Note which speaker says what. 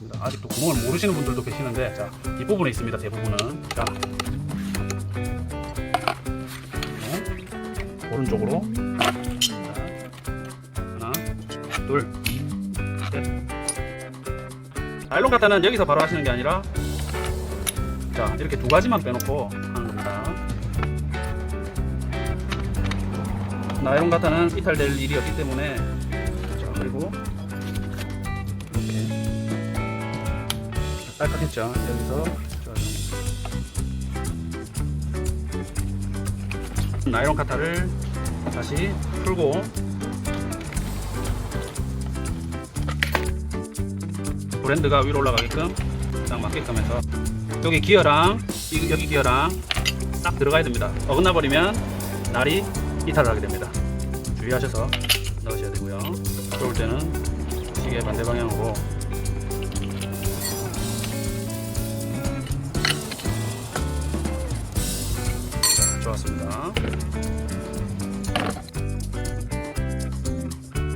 Speaker 1: 하겠습니다. 아직도 구멍을 모르시는 분들도 계시는데 자 뒷부분에 있습니다. 대부분은 자 네. 오른쪽으로 자, 하나 둘셋 나일론 카타는 여기서 바로 하시는 게 아니라 자 이렇게 두 가지만 빼놓고 하는 겁니다. 나일론 카타는 이탈될 일이 없기 때문에 딸깍했죠? 여기서. 자, 나일론 카타를 다시 풀고. 브랜드가 위로 올라가게끔 딱 맞게끔 해서. 여기 기어랑 이- 여기 기어랑 딱 들어가야 됩니다. 어긋나 버리면 날이 이탈을 하게 됩니다. 주의하셔서 넣으셔야 되고요. 들어올 때는 시계 반대 방향으로 자, 좋았습니다